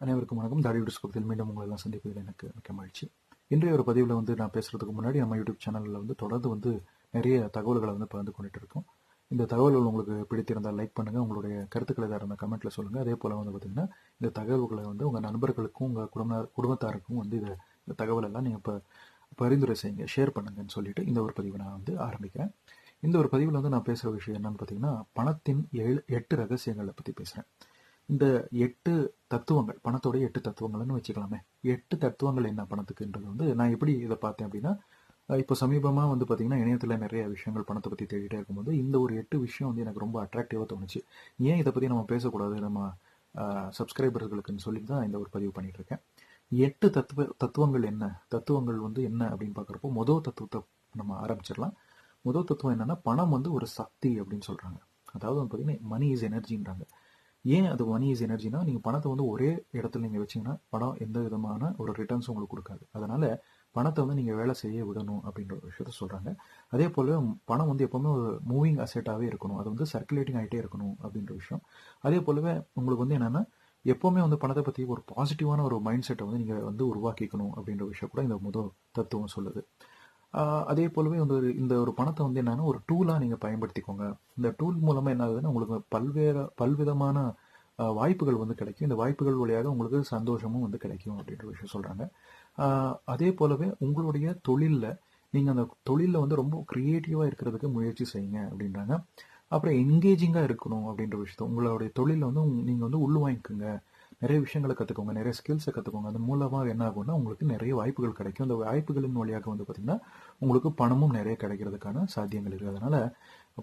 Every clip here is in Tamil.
அனைவருக்கும் வணக்கம். தாடி பக்கத்தில் மீண்டும் உங்களை எல்லாம் சந்திப்பதில் எனக்கு மிக்க மகிழ்ச்சி. இன்றைய ஒரு பதிவில் வந்து நான் பேசுறதுக்கு முன்னாடி நம்ம யூடியூப் சேனலில் வந்து தொடர்ந்து வந்து நிறைய தகவல்களை வந்து பகிர்ந்து கொண்டுட்டு இருக்கோம் இந்த தகவல்கள் உங்களுக்கு பிடித்திருந்தால் லைக் பண்ணுங்கள் உங்களுடைய கருத்துக்களை ஏதாவது இருந்தால் கமெண்ட்டில் சொல்லுங்கள் அதே போல் வந்து பார்த்திங்கன்னா இந்த தகவல்களை வந்து உங்கள் நண்பர்களுக்கும் உங்கள் குடும்ப குடும்பத்தாருக்கும் வந்து இதை இந்த தகவல் எல்லாம் நீங்கள் இப்போ பரிந்துரை செய்யுங்க. ஷேர் பண்ணுங்கன்னு சொல்லிட்டு இந்த ஒரு பதிவை நான் வந்து ஆரம்பிக்கிறேன். இந்த ஒரு பதிவில் வந்து நான் பேசுகிற விஷயம் என்னன்னு பார்த்தீங்கன்னா பணத்தின் ஏழு எட்டு ரகசியங்களை பற்றி பேசுகிறேன் இந்த எட்டு தத்துவங்கள் பணத்தோடைய எட்டு தத்துவங்கள்னு வச்சுக்கலாமே. எட்டு தத்துவங்கள் என்ன பணத்துக்குன்றது வந்து நான் எப்படி இதை பார்த்தேன் அப்படின்னா இப்போ சமீபமாக வந்து பார்த்தீங்கன்னா இணையத்தில் நிறைய விஷயங்கள் பணத்தை பற்றி தேடிட்டே இருக்கும்போது இந்த ஒரு எட்டு விஷயம் வந்து எனக்கு ரொம்ப அட்ராக்டிவாக தோணுச்சு. ஏன் இதை பற்றி நம்ம பேசக்கூடாது நம்ம சப்ஸ்கிரைபர்களுக்குன்னு சொல்லி தான் இந்த ஒரு பதிவு பண்ணிகிட்ருக்கேன் எட்டு தத்துவ தத்துவங்கள் என்ன? தத்துவங்கள் வந்து என்ன அப்படின்னு பார்க்குறப்போ முதல் தத்துவத்தை நம்ம ஆரம்பிச்சிடலாம். முதல் தத்துவம் என்னென்னா பணம் வந்து ஒரு சக்தி அப்படின்னு சொல்கிறாங்க அதாவது வந்து பார்த்தீங்கன்னா மணி இஸ் எனர்ஜின்றாங்க ஏன் அது மணி இஸ் எனர்ஜினா நீங்கள் பணத்தை வந்து ஒரே இடத்துல நீங்கள் வச்சிங்கன்னா பணம் எந்த விதமான ஒரு ரிட்டர்ன்ஸ் உங்களுக்கு கொடுக்காது. அதனால பணத்தை வந்து நீங்கள் வேலை செய்ய விடணும் அப்படின்ற ஒரு விஷயத்த சொல்கிறாங்க அதே போல் பணம் வந்து எப்போவுமே ஒரு மூவிங் அசெட்டாகவே இருக்கணும். அது வந்து சர்க்குலேட்டிங் ஆகிட்டே இருக்கணும் அப்படின்ற விஷயம். அதே போலவே உங்களுக்கு வந்து என்னென்னா எப்போவுமே வந்து பணத்தை பற்றி ஒரு பாசிட்டிவான ஒரு மைண்ட் செட்டை வந்து நீங்கள் வந்து உருவாக்கிக்கணும் அப்படின்ற விஷயம் கூட இந்த முதல் தத்துவம் சொல்லுது. அதே போலவே வந்து ஒரு இந்த ஒரு பணத்தை வந்து என்னன்னா ஒரு டூலாக நீங்கள் பயன்படுத்திக்கோங்க. இந்த டூல் மூலமாக என்ன ஆகுதுன்னா உங்களுக்கு பல்வேறு பல்விதமான வாய்ப்புகள் வந்து கிடைக்கும். இந்த வாய்ப்புகள் வழியாக உங்களுக்கு சந்தோஷமும் வந்து கிடைக்கும் அப்படின்ற விஷயம் சொல்கிறாங்க அதே போலவே உங்களுடைய தொழிலில் நீங்கள் அந்த தொழிலில் வந்து ரொம்ப க்ரியேட்டிவாக இருக்கிறதுக்கு முயற்சி செய்யுங்க அப்படின்றாங்க. அப்புறம் என்கேஜிங்காக இருக்கணும் அப்படின்ற விஷயத்த உங்களுடைய தொழிலில் வந்து நீங்கள் வந்து உள்வாங்கிக்குங்க. நிறைய விஷயங்களை கற்றுக்கோங்க நிறைய ஸ்கில்ஸை கற்றுக்கோங்க அது மூலமாக என்ன ஆகும்னா உங்களுக்கு நிறைய வாய்ப்புகள் கிடைக்கும். அந்த வாய்ப்புகளின் வழியாக வந்து பார்த்திங்கன்னா உங்களுக்கு பணமும் நிறைய கிடைக்கிறதுக்கான சாத்தியங்கள் இருக்குது அதனால்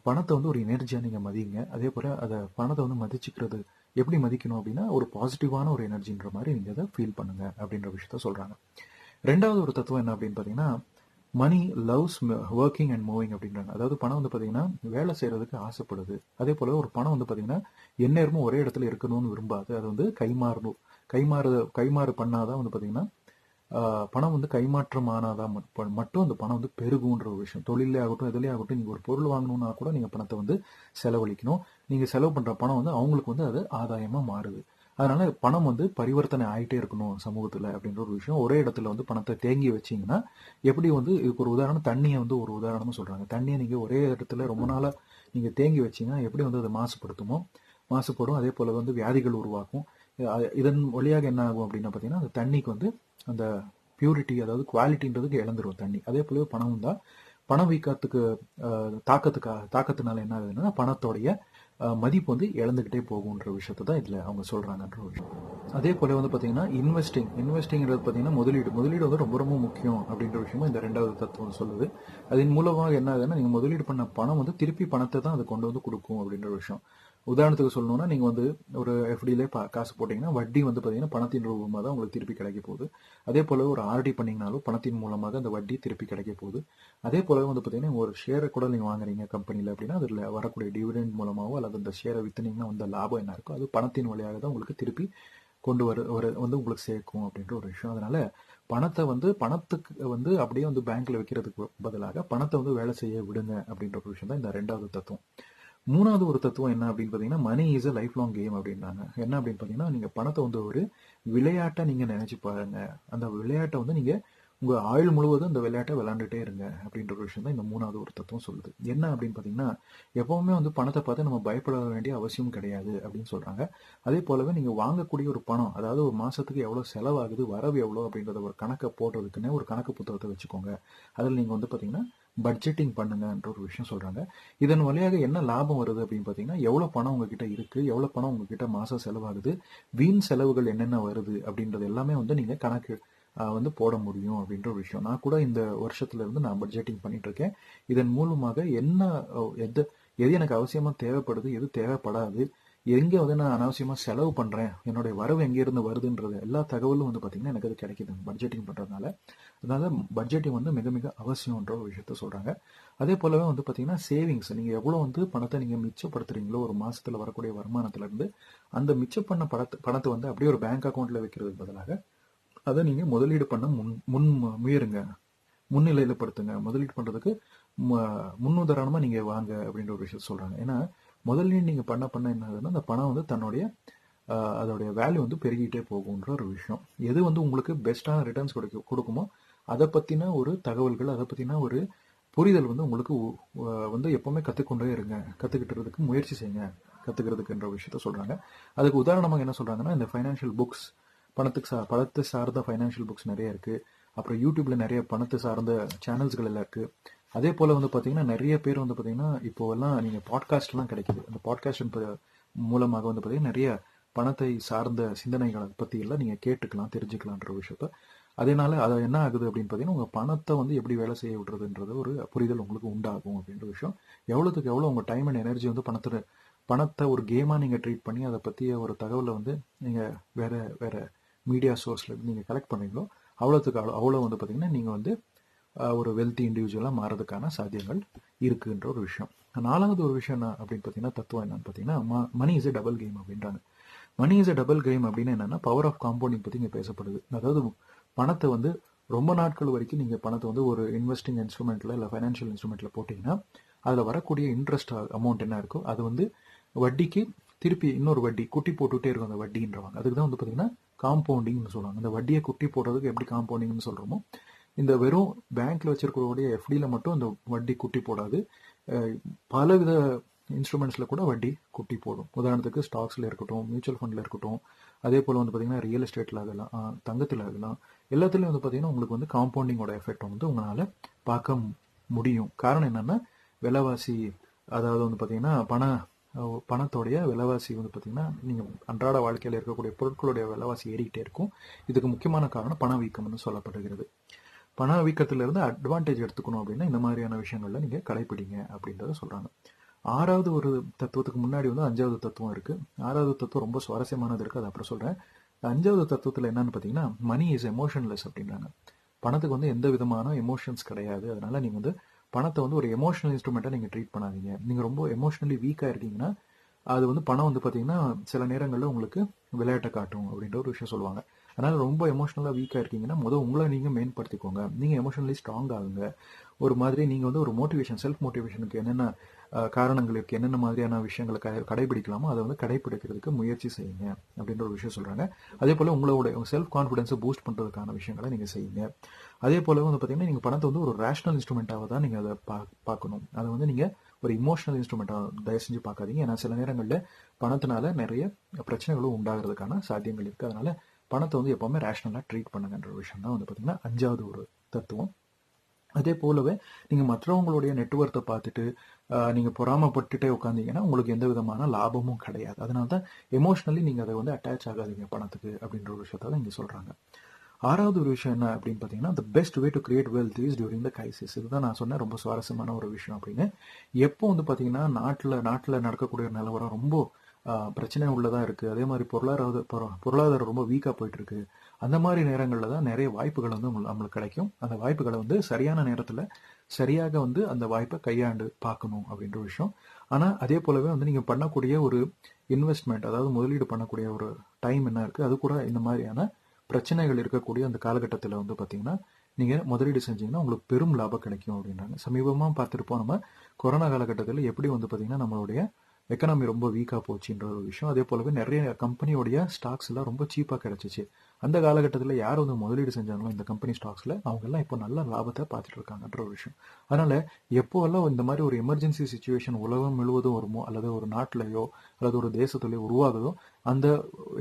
பணத்தை வந்து ஒரு எனர்ஜியாக நீங்கள் மதிங்க. அதே போல் அதை பணத்தை வந்து மதிச்சுக்கிறது எப்படி மதிக்கணும் அப்படின்னா ஒரு பாசிட்டிவான ஒரு எனர்ஜின்ற மாதிரி நீங்கள் அதை ஃபீல் பண்ணுங்க அப்படின்ற விஷயத்த சொல்கிறாங்க ரெண்டாவது ஒரு தத்துவம் என்ன அப்படின்னு பார்த்தீங்கன்னா money loves working and moving அப்படின்றாங்க. அதாவது பணம் வந்து பார்த்தீங்கன்னா வேலை செய்கிறதுக்கு ஆசைப்படுது. அதே போல் ஒரு பணம் வந்து பார்த்தீங்கன்னா எந்நேரமும் ஒரே இடத்துல இருக்கணும்னு விரும்பாது. அது வந்து கைமாறணும். கைமாறு கைமாறு பண்ணாதான் வந்து பார்த்தீங்கன்னா பணம் வந்து கைமாற்றம் ஆனாதான் மட்டும் அந்த பணம் வந்து பெருகுன்ற ஒரு விஷயம். தொழிலே ஆகட்டும் எதுலேயே ஆகட்டும் நீங்கள் ஒரு பொருள் வாங்கணும்னா கூட நீங்கள் பணத்தை வந்து செலவழிக்கணும். நீங்கள் செலவு பண்ணுற பணம் வந்து அவங்களுக்கு வந்து அது ஆதாயமாக மாறுது. அதனால பணம் வந்து பரிவர்த்தனை ஆகிட்டே இருக்கணும் சமூகத்தில் அப்படின்ற ஒரு விஷயம். ஒரே இடத்துல வந்து பணத்தை தேங்கி வச்சீங்கன்னா எப்படி வந்து இதுக்கு ஒரு உதாரணம் தண்ணியை வந்து ஒரு உதாரணமாக சொல்கிறாங்க தண்ணியை நீங்கள் ஒரே இடத்துல ரொம்ப நாளாக நீங்கள் தேங்கி வச்சீங்கன்னா எப்படி வந்து அதை மாசுபடுத்துமோ மாசுபடும். அதே போல் வந்து வியாதிகள் உருவாக்கும். இதன் வழியாக என்ன ஆகும் அப்படின்னா பார்த்தீங்கன்னா அந்த தண்ணிக்கு வந்து அந்த பியூரிட்டி அதாவது குவாலிட்டின்றதுக்கு இழந்துரும் தண்ணி. அதே போலவே பணம் தான் பணம் வீக்கத்துக்கு தாக்கத்துக்கு தாக்கத்தினால என்ன ஆகுதுன்னா பணத்தோடைய மதிப்பு வந்து இழந்துக்கிட்டே போகுன்ற விஷயத்தை தான் இதில் அவங்க சொல்கிறாங்கன்ற ஒரு விஷயம். அதே போல வந்து பார்த்தீங்கன்னா இன்வெஸ்டிங் இன்வெஸ்டிங்கிறது பார்த்தீங்கன்னா முதலீடு. முதலீடு வந்து ரொம்ப ரொம்ப முக்கியம் அப்படின்ற விஷயமா இந்த ரெண்டாவது தத்துவம் சொல்லுது. அதன் மூலமாக என்ன ஆகுதுன்னா நீங்கள் முதலீடு பண்ண பணம் வந்து திருப்பி பணத்தை தான் அது கொண்டு வந்து கொடுக்கும் அப்படின்ற விஷயம். உதாரணத்துக்கு சொல்லணும்னா நீங்கள் வந்து ஒரு எஃப்டிலே காசு போட்டிங்கன்னா வட்டி வந்து பார்த்தீங்கன்னா பணத்தின் ரூபமாக தான் உங்களுக்கு திருப்பி கிடைக்க போகுது. அதே போல ஒரு ஆர்டி பண்ணிங்கனாலும் பணத்தின் மூலமாக அந்த வட்டி திருப்பி கிடைக்க போகுது. அதே போலவே வந்து பார்த்தீங்கன்னா ஒரு ஷேரை கூட நீங்கள் வாங்குறீங்க கம்பெனியில் அப்படின்னா அதில் வரக்கூடிய டிவிடெண்ட் மூலமாகவோ அல்லது அந்த ஷேரை விற்றுனீங்கன்னா வந்த லாபம் என்ன இருக்கோ அது பணத்தின் வழியாக தான் உங்களுக்கு திருப்பி கொண்டு வர ஒரு வந்து உங்களுக்கு சேர்க்கும் அப்படின்ற ஒரு விஷயம். அதனால பணத்தை வந்து பணத்துக்கு வந்து அப்படியே வந்து பேங்க்ல வைக்கிறதுக்கு பதிலாக பணத்தை வந்து வேலை செய்ய விடுங்க அப்படின்ற ஒரு விஷயம் தான் இந்த ரெண்டாவது தத்துவம். மூணாவது ஒரு தத்துவம் என்ன அப்படின்னு பார்த்தீங்கன்னா money is a life long game அப்படின்றாங்க. என்ன அப்படின்னு பார்த்தீங்கன்னா நீங்கள் பணத்தை வந்து ஒரு விளையாட்டை நீங்கள் நினச்சி பாருங்க. அந்த விளையாட்டை வந்து நீங்கள் உங்கள் ஆயுள் முழுவதும் இந்த விளையாட்டை விளாண்டுட்டே இருங்க அப்படின்ற ஒரு விஷயம் தான் இந்த மூணாவது ஒரு தத்துவம் சொல்லுது. என்ன அப்படின்னு பார்த்தீங்கன்னா எப்பவுமே வந்து பணத்தை பார்த்து நம்ம பயப்பட வேண்டிய அவசியம் கிடையாது அப்படின்னு சொல்கிறாங்க அதே போலவே நீங்கள் வாங்கக்கூடிய ஒரு பணம் அதாவது ஒரு மாதத்துக்கு எவ்வளோ செலவாகுது வரவு எவ்வளோ அப்படின்றத ஒரு கணக்கை போடுறதுக்குன்னே ஒரு கணக்கு புத்தகத்தை வச்சுக்கோங்க. அதில் நீங்கள் வந்து பார்த்தீங்கன்னா பட்ஜெட்டிங் பண்ணுங்கன்ற ஒரு விஷயம் சொல்கிறாங்க இதன் வழியாக என்ன லாபம் வருது அப்படின்னு பார்த்தீங்கன்னா எவ்வளோ பணம் உங்ககிட்ட இருக்குது எவ்வளோ பணம் உங்ககிட்ட மாதம் செலவாகுது வீண் செலவுகள் என்னென்ன வருது அப்படின்றது எல்லாமே வந்து நீங்கள் கணக்கு வந்து போட முடியும் அப்படின்ற ஒரு விஷயம். நான் கூட இந்த வருஷத்துல இருந்து நான் பட்ஜெட்டிங் பண்ணிட்டு இருக்கேன் இதன் மூலமாக என்ன எது எது எனக்கு அவசியமா தேவைப்படுது எது தேவைப்படாது எங்கே வந்து நான் அனாவசியமாக செலவு பண்ணுறேன் என்னுடைய வரவு எங்கேருந்து வருதுன்றது எல்லா தகவலும் வந்து பார்த்திங்கன்னா எனக்கு அது கிடைக்கிது பட்ஜெட்டிங் பண்ணுறதுனால அதனால பட்ஜெட்டிங் வந்து மிக மிக அவசியம்ன்ற ஒரு விஷயத்த சொல்கிறாங்க அதே போலவே வந்து பார்த்திங்கன்னா சேவிங்ஸ் நீங்கள் எவ்வளோ வந்து பணத்தை நீங்கள் மிச்சப்படுத்துறீங்களோ ஒரு மாதத்தில் வரக்கூடிய வருமானத்துலேருந்து அந்த மிச்சம் பண்ண பணத்தை பணத்தை வந்து அப்படியே ஒரு பேங்க் அக்கௌண்ட்டில் வைக்கிறதுக்கு பதிலாக அதை நீங்கள் முதலீடு பண்ண முன் முன் முயருங்க. முன்னிலையிலப்படுத்துங்க முதலீடு பண்ணுறதுக்கு ம- நீங்கள் வாங்க அப்படின்ற ஒரு விஷயம் சொல்கிறாங்க ஏன்னா முதலீடு நீங்கள் பண்ண பண்ண என்ன ஆகுதுன்னா அந்த பணம் வந்து தன்னுடைய அதோடைய வேல்யூ வந்து பெருகிட்டே போகுன்ற ஒரு விஷயம். எது வந்து உங்களுக்கு பெஸ்ட்டான ரிட்டர்ன்ஸ் கொடுக்க கொடுக்குமோ அதை பற்றின ஒரு தகவல்கள் அதை பற்றின ஒரு புரிதல் வந்து உங்களுக்கு வந்து எப்போவுமே கற்றுக்கொண்டே இருங்க. கற்றுக்கிட்டுறதுக்கு முயற்சி செய்யுங்க. கற்றுக்கிறதுக்குன்ற விஷயத்த சொல்கிறாங்க அதுக்கு உதாரணமாக என்ன சொல்கிறாங்கன்னா இந்த ஃபைனான்ஷியல் புக்ஸ் பணத்துக்கு சா பணத்தை சார்ந்த ஃபைனான்ஷியல் புக்ஸ் நிறைய இருக்குது அப்புறம் யூடியூப்பில் நிறைய பணத்தை சார்ந்த சேனல்ஸ்கள் எல்லாம் இருக்குது அதே போல் வந்து பார்த்தீங்கன்னா நிறைய பேர் வந்து பார்த்தீங்கன்னா இப்போ எல்லாம் நீங்கள் பாட்காஸ்ட்லாம் கிடைக்குது. அந்த பாட்காஸ்ட் மூலமாக வந்து பார்த்தீங்கன்னா நிறைய பணத்தை சார்ந்த சிந்தனைகளை பற்றியெல்லாம் நீங்கள் கேட்டுக்கலாம் தெரிஞ்சுக்கலான்ற விஷயத்த. அதனால அதை என்ன ஆகுது அப்படின்னு பார்த்தீங்கன்னா உங்கள் பணத்தை வந்து எப்படி வேலை செய்ய விடுறதுன்றது ஒரு புரிதல் உங்களுக்கு உண்டாகும் அப்படின்ற விஷயம். எவ்வளோத்துக்கு எவ்வளோ உங்கள் டைம் அண்ட் எனர்ஜி வந்து பணத்தை பணத்தை ஒரு கேமாக நீங்கள் ட்ரீட் பண்ணி அதை பற்றிய ஒரு தகவலை வந்து நீங்கள் வேறு வேறு மீடியா சோர்ஸில் நீங்கள் கலெக்ட் பண்ணுறீங்களோ அவ்வளோத்துக்கு அவ்வளோ அவ்வளோ வந்து பார்த்தீங்கன்னா நீங்கள் வந்து ஒரு வெல்த்தி இண்டிவிஜுவலாக மாறதுக்கான சாத்தியங்கள் இருக்குன்ற ஒரு விஷயம். நாலாவது ஒரு விஷயம் என்ன அப்படின்னு பார்த்தீங்கன்னா தத்துவம் என்னன்னு பார்த்தீங்கன்னா money is a double game அப்படின்றாங்க. Money is a double game அப்படின்னு என்னன்னா பவர் ஆஃப் காம்பவுண்டிங் பற்றி இங்கே பேசப்படுது. அதாவது பணத்தை வந்து ரொம்ப நாட்கள் வரைக்கும் நீங்கள் பணத்தை வந்து ஒரு இன்வெஸ்டிங் இன்ஸ்ட்ருமெண்ட்டில் இல்லை ஃபைனான்ஷியல் இன்ஸ்ட்ருமெண்ட்டில் போட்டிங்கன்னா அதில் வரக்கூடிய இன்ட்ரெஸ்ட் அமௌண்ட் என்ன இருக்கோ அது வந்து வட்டிக்கு திருப்பி இன்னொரு வட்டி குட்டி போட்டுகிட்டே இருக்கும் அந்த வட்டின்றவாங்க. அதுக்கு தான் வந்து பார்த்தீங்கன்னா காம்பவுண்டிங்னு சொல்லுவாங்க. இந்த வட்டியை குட்டி போடுறதுக்கு எப்படி காம்பவுண்டிங்னு சொல்கிறோமோ இந்த வெறும் பேங்க்ல வச்சிருக்கக்கூடிய எஃப்டியில் மட்டும் இந்த வட்டி குட்டி போடாது. பலவித இன்ஸ்ட்ருமெண்ட்ஸில் கூட வட்டி குட்டி போடும். உதாரணத்துக்கு ஸ்டாக்ஸில் இருக்கட்டும் மியூச்சுவல் ஃபண்டில் இருக்கட்டும் அதே போல் வந்து பார்த்தீங்கன்னா ரியல் எஸ்டேட்டில் ஆகலாம் தங்கத்தில் ஆகலாம். எல்லாத்துலேயும் வந்து பார்த்தீங்கன்னா உங்களுக்கு வந்து காம்பவுண்டிங்கோட எஃபெக்ட் வந்து உங்களால் பார்க்க முடியும். காரணம் என்னென்னா விலைவாசி அதாவது வந்து பார்த்தீங்கன்னா பண பணத்தோடைய விலைவாசி வந்து பார்த்தீங்கன்னா நீங்கள் அன்றாட வாழ்க்கையில் இருக்கக்கூடிய பொருட்களுடைய விலைவாசி ஏறிக்கிட்டே இருக்கும். இதுக்கு முக்கியமான காரணம் பணவீக்கம்னு சொல்லப்படுகிறது. பண இருந்து அட்வான்டேஜ் எடுத்துக்கணும் அப்படின்னா இந்த மாதிரியான விஷயங்களில் நீங்கள் கடைப்பிடிங்க அப்படின்றத சொல்கிறாங்க ஆறாவது ஒரு தத்துவத்துக்கு முன்னாடி வந்து அஞ்சாவது தத்துவம் இருக்குது ஆறாவது தத்துவம் ரொம்ப சுவாரஸ்யமானது இருக்குது அதை அப்புறம் சொல்கிறேன் அஞ்சாவது தத்துவத்தில் என்னன்னு பார்த்தீங்கன்னா மணி இஸ் எமோஷன்லெஸ் அப்படின்றாங்க. பணத்துக்கு வந்து எந்த விதமான எமோஷன்ஸ் கிடையாது. அதனால் நீங்கள் வந்து பணத்தை வந்து ஒரு எமோஷனல் இன்ஸ்ட்ருமெண்ட்டாக நீங்கள் ட்ரீட் பண்ணாதீங்க. நீங்கள் ரொம்ப எமோஷனலி வீக்காக இருக்கீங்கன்னா அது வந்து பணம் வந்து பார்த்தீங்கன்னா சில நேரங்களில் உங்களுக்கு விளையாட்டை காட்டும் அப்படின்ற ஒரு விஷயம் சொல்லுவாங்க. அதனால் ரொம்ப எமோஷனலாக வீக்காக இருக்கீங்கன்னா முதல் உங்களை நீங்கள் மேம்படுத்திக்கோங்க. நீங்கள் எமோஷனலி ஸ்ட்ராங் ஆகுங்க. ஒரு மாதிரி நீங்கள் வந்து ஒரு மோட்டிவேஷன் செல்ஃப் மோட்டிவேஷனுக்கு என்னென்ன காரணங்களுக்கு என்னென்ன மாதிரியான விஷயங்களை க- கடைபிடிக்கலாமோ அதை வந்து கடைபிடிக்கிறதுக்கு முயற்சி செய்யுங்க அப்படின்ற ஒரு விஷயம் சொல்கிறாங்க அதே போல் உங்களோட செல்ஃப் கான்ஃபிடன்ஸை பூஸ்ட் பண்ணுறதுக்கான விஷயங்களை நீங்கள் செய்யுங்க. அதே போல வந்து பார்த்தீங்கன்னா நீங்க பணத்தை வந்து ஒரு ரேஷனல் இன்ஸ்ட்ருமெண்ட்டாக தான் நீங்க அதை பா பார்க்கணும். அதை வந்து நீங்க ஒரு இமோஷனல் இன்ஸ்ட்ருமெண்ட்டாக தயவு செஞ்சு பார்க்காதீங்க. ஏன்னா சில நேரங்களில் பணத்தினால நிறைய பிரச்சனைகளும் உண்டாகிறதுக்கான சாத்தியங்கள் இருக்கு. அதனால பணத்தை வந்து எப்பவுமே ரேஷனலாக ட்ரீட் பண்ணுங்கன்ற ஒரு விஷயம் தான் வந்து பார்த்தீங்கன்னா அஞ்சாவது ஒரு தத்துவம். அதே போலவே நீங்கள் மற்றவங்களுடைய நெட்ஒர்த்தை பார்த்துட்டு நீங்கள் பொறாமப்பட்டுட்டே உட்காந்தீங்கன்னா உங்களுக்கு எந்த விதமான லாபமும் கிடையாது. அதனால தான் எமோஷ்னலி நீங்கள் அதை வந்து அட்டாச் ஆகாதீங்க பணத்துக்கு அப்படின்ற ஒரு விஷயத்த தான் இங்கே சொல்கிறாங்க ஆறாவது ஒரு விஷயம் என்ன அப்படின்னு பார்த்தீங்கன்னா the best way to create wealth is during the crisis இதுதான் நான் சொன்னேன் ரொம்ப சுவாரஸ்யமான ஒரு விஷயம் அப்படின்னு. எப்போ வந்து பார்த்தீங்கன்னா நாட்டில் நாட்டில் நடக்கக்கூடிய நிலவரம் ரொம்ப பிரச்சனை உள்ளதாக இருக்குது அதே மாதிரி பொருளாதார பொரு- பொருளாதாரம் ரொம்ப வீக்காக போயிட்டு இருக்கு. அந்த மாதிரி நேரங்களில் தான் நிறைய வாய்ப்புகள் வந்து நம்மளுக்கு கிடைக்கும். அந்த வாய்ப்புகளை வந்து சரியான நேரத்தில் சரியாக வந்து அந்த வாய்ப்பை கையாண்டு பார்க்கணும் அப்படின்ற விஷயம். ஆனால் அதே போலவே வந்து நீங்கள் பண்ணக்கூடிய ஒரு இன்வெஸ்ட்மெண்ட் அதாவது முதலீடு பண்ணக்கூடிய ஒரு டைம் என்ன இருக்குது அது கூட இந்த மாதிரியான பிரச்சனைகள் இருக்கக்கூடிய அந்த காலகட்டத்தில் வந்து பார்த்தீங்கன்னா நீங்கள் முதலீடு செஞ்சீங்கன்னா உங்களுக்கு பெரும் லாபம் கிடைக்கும் அப்படின்றாங்க. சமீபமாக பார்த்துருப்போம் நம்ம கொரோனா காலகட்டத்தில் எப்படி வந்து பார்த்தீங்கன்னா நம்மளுடைய எக்கனாமி ரொம்ப வீக்காக போச்சுன்ற ஒரு விஷயம். அதே போலவே நிறைய கம்பெனியோடைய ஸ்டாக்ஸ் எல்லாம் ரொம்ப சீப்பாக கிடச்சிச்சு. அந்த காலகட்டத்தில் யார் வந்து முதலீடு செஞ்சாங்களோ இந்த கம்பெனி ஸ்டாக்ஸில் அவங்கெல்லாம் இப்போ நல்ல லாபத்தை பார்த்துட்டு இருக்காங்கன்ற ஒரு விஷயம். அதனால் எப்போவெல்லாம் இந்த மாதிரி ஒரு எமர்ஜென்சி சுச்சுவேஷன் உலகம் முழுவதும் வருமோ அல்லது ஒரு நாட்டிலேயோ அல்லது ஒரு தேசத்துலையோ உருவாகுதோ அந்த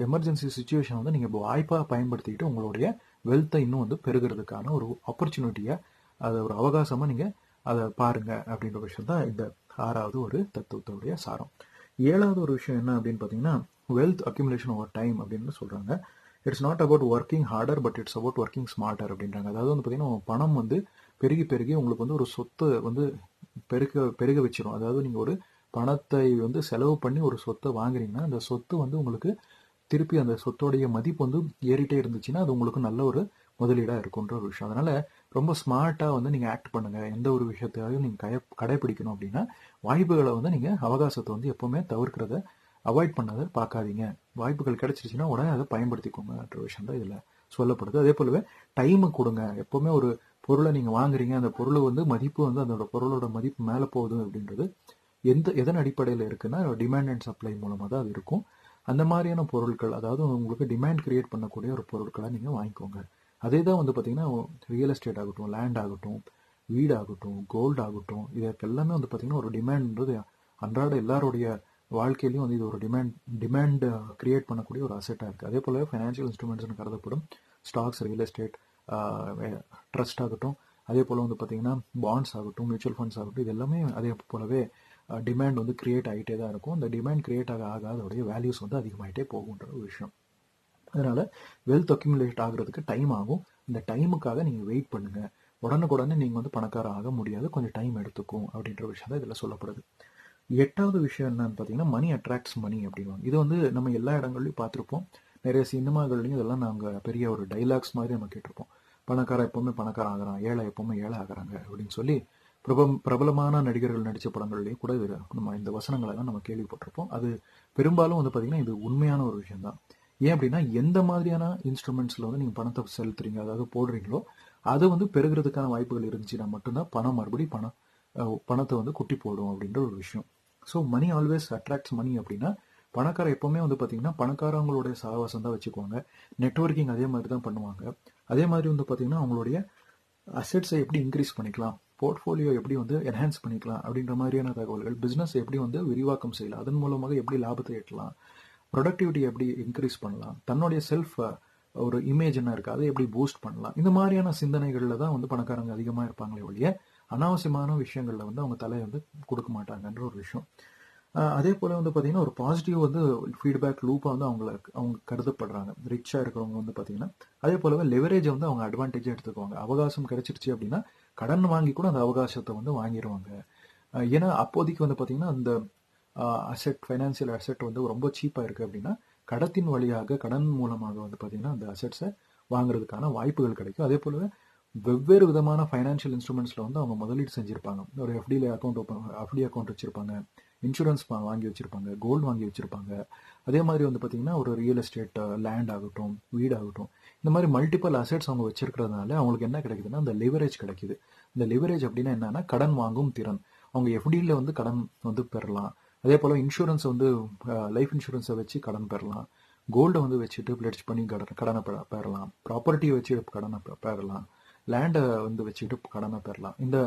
எமர்ஜென்சி சுச்சுவேஷன் வந்து நீங்கள் வாய்ப்பாக பயன்படுத்திக்கிட்டு உங்களுடைய வெல்த்தை இன்னும் வந்து பெருகிறதுக்கான ஒரு ஆப்பர்ச்சுனிட்டியை அதை ஒரு அவகாசமாக நீங்கள் அதை பாருங்க அப்படின்ற விஷயம் தான் இந்த ஆறாவது ஒரு தத்துவத்தோடைய சாரம். ஏழாவது ஒரு விஷயம் என்ன அப்படின்னு பார்த்தீங்கன்னா வெல்த் அக்யூமுலேஷன் ஓவர் டைம் அப்படின்னு சொல்கிறாங்க it's not about working harder but it's about working smarter அப்படின்றாங்க. அதாவது வந்து பார்த்தீங்கன்னா பணம் வந்து பெருகி பெருகி உங்களுக்கு வந்து ஒரு சொத்து வந்து பெருக பெருக வச்சிடும் அதாவது நீங்கள் ஒரு பணத்தை வந்து செலவு பண்ணி ஒரு சொத்தை வாங்குறீங்கன்னா அந்த சொத்து வந்து உங்களுக்கு திருப்பி அந்த சொத்தோடைய மதிப்பு வந்து ஏறிட்டே இருந்துச்சுன்னா அது உங்களுக்கு நல்ல ஒரு முதலீடாக இருக்குன்ற ஒரு விஷயம். அதனால் ரொம்ப ஸ்மார்ட்டாக வந்து நீங்கள் ஆக்ட் பண்ணுங்கள் எந்த ஒரு விஷயத்தையும் நீங்கள் கய கடைப்பிடிக்கணும் அப்படின்னா வாய்ப்புகளை வந்து நீங்கள் அவகாசத்தை வந்து எப்போவுமே தவிர்க்கிறத அவாய்ட் பண்ணதை பார்க்காதீங்க. வாய்ப்புகள் கிடைச்சிருச்சுன்னா உடனே அதை பயன்படுத்திக்கோங்கன்ற விஷயம் தான் இதில் சொல்லப்படுது. அதே போலவே டைமை கொடுங்க. எப்போவுமே ஒரு பொருளை நீங்கள் வாங்குறீங்க அந்த பொருள் வந்து மதிப்பு வந்து அதோட பொருளோட மதிப்பு மேலே போகுது அப்படின்றது எந்த எதன் அடிப்படையில் இருக்குன்னா டிமாண்ட் அண்ட் சப்ளை மூலமாக தான் அது இருக்கும். அந்த மாதிரியான பொருட்கள் அதாவது உங்களுக்கு டிமாண்ட் கிரியேட் பண்ணக்கூடிய ஒரு பொருட்களை நீங்கள் வாங்கிக்கோங்க. அதே தான் வந்து பார்த்தீங்கன்னா ரியல் எஸ்டேட் ஆகட்டும் லேண்ட் ஆகட்டும் வீடாகட்டும் கோல்டு ஆகட்டும் இதற்கு எல்லாமே வந்து பார்த்தீங்கன்னா ஒரு டிமாண்ட்ன்றது அன்றாட எல்லாருடைய வாழ்க்கையிலையும் வந்து இது ஒரு டிமாண்ட் டிமாண்ட் கிரியேட் பண்ணக்கூடிய ஒரு அசெட்டாக இருக்குது அதே போல் ஃபைனான்ஷியல் இன்ஸ்ட்ருமெண்ட்ஸ்னு கருதப்படும். ஸ்டாக்ஸ் ரியல் எஸ்டேட் ட்ரஸ்ட் ஆகட்டும். அதே போல் வந்து பார்த்தீங்கன்னா பாண்ட்ஸ் ஆகட்டும் மியூச்சுவல் ஃபண்ட்ஸ் ஆகட்டும் இது எல்லாமே அதே போலவே டிமாண்ட் வந்து கிரியேட் ஆகிட்டே தான் இருக்கும். அந்த டிமாண்ட் கிரியேட் ஆக ஆக அதோடைய வேல்யூஸ் வந்து அதிகமாகிட்டே போகுன்ற ஒரு விஷயம். அதனால் வெல்த் அக்யூமுலேட் ஆகுறதுக்கு டைம் ஆகும். இந்த டைமுக்காக நீங்கள் வெயிட் பண்ணுங்கள் உடனுக்குடனே நீங்கள் வந்து பணக்கார ஆக முடியாது. கொஞ்சம் டைம் எடுத்துக்கும் அப்படின்ற விஷயம் தான் இதில் சொல்லப்படுது. எட்டாவது விஷயம் என்னன்னு பார்த்தீங்கன்னா மணி அட்ராக்ட்ஸ் மணி அப்படின்வாங்க இது வந்து நம்ம எல்லா இடங்கள்லையும் பார்த்துருப்போம். நிறைய சினிமாக்கள்லையும் இதெல்லாம் நாங்கள் பெரிய ஒரு டைலாக்ஸ் மாதிரி நம்ம கேட்டிருப்போம். பணக்காரன் எப்பவுமே பணக்காரன் ஆகிறான் ஏழை எப்பவுமே ஏழை ஆகிறாங்க அப்படின்னு சொல்லி பிரபம் பிரபலமான நடிகர்கள் நடித்த படங்கள்லேயும் கூட இது நம்ம இந்த வசனங்களை தான் நம்ம கேள்விப்பட்டிருப்போம். அது பெரும்பாலும் வந்து பார்த்தீங்கன்னா இது உண்மையான ஒரு விஷயம் தான் ஏன் அப்படின்னா எந்த மாதிரியான இன்ஸ்ட்ருமெண்ட்ஸில் வந்து நீங்கள் பணத்தை செலுத்துறீங்க அதாவது போடுறீங்களோ அது வந்து பெருகிறதுக்கான வாய்ப்புகள் இருந்துச்சுன்னா மட்டும்தான் பணம் மறுபடியும் பணம் பணத்தை வந்து குட்டி போடும் அப்படின்ற ஒரு விஷயம். So money always attracts money அப்படின்னா பணக்கார எப்போவுமே வந்து பார்த்தீங்கன்னா பணக்காரவங்களுடைய சகவாசம் தான் வச்சுக்குவாங்க. நெட்ஒர்க்கிங் அதே மாதிரி தான் பண்ணுவாங்க. அதே மாதிரி வந்து பார்த்தீங்கன்னா அவங்களுடைய அசெட்ஸை எப்படி இன்க்ரீஸ் பண்ணிக்கலாம் போர்ட்ஃபோலியோ எப்படி வந்து என்ஹான்ஸ் பண்ணிக்கலாம் அப்படின்ற மாதிரியான தகவல்கள் பிஸ்னஸ் எப்படி வந்து விரிவாக்கம் செய்யலாம் அதன் மூலமாக எப்படி லாபத்தை எட்டலாம் ப்ரொடக்டிவிட்டி எப்படி இன்க்ரீஸ் பண்ணலாம் தன்னுடைய செல்ஃப் ஒரு இமேஜ் என்ன இருக்குது அதை எப்படி பூஸ்ட் பண்ணலாம் இந்த மாதிரியான சிந்தனைகளில் தான் வந்து பணக்காரங்க அதிகமாக இருப்பாங்களே ஒழிய அனாவசியமான விஷயங்களில் வந்து அவங்க தலையை வந்து கொடுக்க மாட்டாங்கன்ற ஒரு விஷயம். அதே போல் வந்து பார்த்தீங்கன்னா ஒரு பாசிட்டிவ் வந்து ஃபீட்பேக் லூப்பாக வந்து அவங்கள அவங்க கருதப்படுறாங்க. ரிச்சாக இருக்கிறவங்க வந்து பார்த்தீங்கன்னா அதே போலவே லெவரேஜை வந்து அவங்க அட்வான்டேஜாக எடுத்துக்குவாங்க. அவகாசம் கிடைச்சிருச்சு அப்படின்னா கடன் வாங்கி கூட அந்த அவகாசத்தை வந்து வாங்கிடுவாங்க ஏன்னா அப்போதைக்கு வந்து பார்த்தீங்கன்னா அந்த அசெட் ஃபைனான்சியல் அசெட் வந்து ரொம்ப சீப்பாக இருக்குது அப்படின்னா கடத்தின் வழியாக கடன் மூலமாக வந்து பார்த்தீங்கன்னா அந்த அசெட்ஸை வாங்குறதுக்கான வாய்ப்புகள் கிடைக்கும். அதே போலவே வெவ்வேறு விதமான ஃபைனான்ஷியல் இன்ஸ்ட்ருமெண்ட்ஸில் வந்து அவங்க முதலீடு செஞ்சுருப்பாங்க. ஒரு எஃப்டியில் அக்கௌண்ட் ஓப்பன் எஃப்டி அக்கௌண்ட் வச்சுருப்பாங்க. இன்சூரன்ஸ் வாங்கி வச்சுருப்பாங்க. கோல்டு வாங்கி வச்சுருப்பாங்க. அதே மாதிரி வந்து பார்த்திங்கன்னா ஒரு ரியல் எஸ்டேட் லேண்ட் ஆகட்டும் வீடு ஆகட்டும் இந்த மாதிரி மல்டிபிள் அசெட்ஸ் அவங்க வச்சிருக்கிறதுனால அவங்களுக்கு என்ன கிடைக்குதுன்னா அந்த லிவரேஜ் கிடைக்குது. இந்த லிவரேஜ் அப்படின்னா என்னன்னா கடன் வாங்கும் திறன். அவங்க எஃப்டியில் வந்து கடன் வந்து பெறலாம். அதே போல் இன்சூரன்ஸ் வந்து லைஃப் இன்சூரன்ஸை வச்சு கடன் பெறலாம். கோல்டை வந்து வச்சுட்டு பிளட்ஜ் பண்ணி கடன் கடனை பெறலாம். ப்ராப்பர்ட்டியை வச்சு கடனை பெறலாம். லேண்டை வந்து வச்சுக்கிட்டு கடனை பெறலாம். இந்த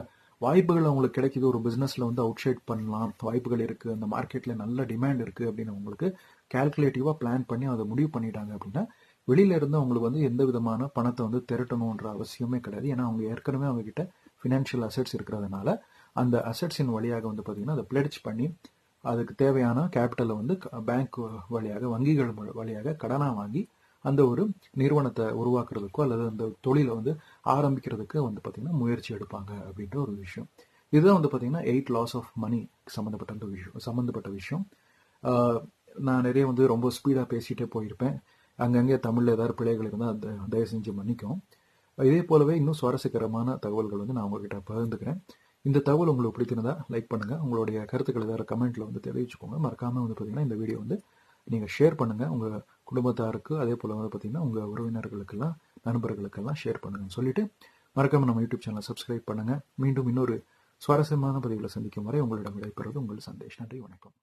வாய்ப்புகள் அவங்களுக்கு கிடைக்குது. ஒரு பிஸ்னஸில் வந்து அவுட் சைட் பண்ணலாம். வாய்ப்புகள் இருக்குது அந்த மார்க்கெட்டில் நல்ல டிமாண்ட் இருக்குது அப்படின்னு அவங்களுக்கு கேல்குலேட்டிவாக பிளான் பண்ணி அதை முடிவு பண்ணிட்டாங்க அப்படின்னா வெளியில இருந்து அவங்களுக்கு வந்து எந்த விதமான பணத்தை வந்து திரட்டணுன்ற அவசியமே கிடையாது. ஏன்னா அவங்க ஏற்கனவே அவங்க கிட்ட ஃபினான்ஷியல் அசெட்ஸ் இருக்கிறதுனால அந்த அசெட்ஸின் வழியாக வந்து பார்த்தீங்கன்னா அதை பிளட்ஜ் பண்ணி அதுக்கு தேவையான கேபிட்டலை வந்து பேங்க் வழியாக வங்கிகள் வழியாக கடனாக வாங்கி அந்த ஒரு நிறுவனத்தை உருவாக்குறதுக்கோ அல்லது அந்த தொழிலை வந்து ஆரம்பிக்கிறதுக்கு வந்து பார்த்திங்கன்னா முயற்சி எடுப்பாங்க அப்படின்ற ஒரு விஷயம். இதுதான் வந்து பார்த்திங்கன்னா எயிட் லாஸ் ஆஃப் மணி சம்மந்தப்பட்ட விஷயம் சம்மந்தப்பட்ட விஷயம். நான் நிறைய வந்து ரொம்ப ஸ்பீடாக பேசிகிட்டே போயிருப்பேன். அங்கங்கே தமிழில் ஏதாவது பிழைகள் இருந்தால் தயவு செஞ்சு மன்னிக்கும் இதே போலவே இன்னும் சுவாரஸ்யகரமான தகவல்கள் வந்து நான் உங்ககிட்ட பகிர்ந்துக்கிறேன். இந்த தகவல் உங்களுக்கு பிடிச்சிருந்தா லைக் பண்ணுங்கள் உங்களுடைய கருத்துக்கள் ஏதாவது கமெண்ட்டில் வந்து தெரிவிச்சுக்கோங்க. மறக்காமல் வந்து பார்த்திங்கன்னா இந்த வீடியோ வந்து நீங்கள் ஷேர் பண்ணுங்கள் உங்கள் குடும்பத்தாருக்கு அதே போல் வந்து பார்த்திங்கன்னா உங்கள் உறவினர்களுக்கெல்லாம் நண்பர்களுக்கெல்லாம் ஷேர் பண்ணுங்கன்னு சொல்லிட்டு மறக்காமல் நம்ம யூடியூப் சேனலை சப்ஸ்கிரைப் பண்ணுங்கள் மீண்டும் இன்னொரு சுவாரஸ்யமான பதிவில் சந்திக்கும் வரை உங்களிடம் விடைபெறுவது உங்கள் சந்தேஷ். நன்றி வணக்கம்.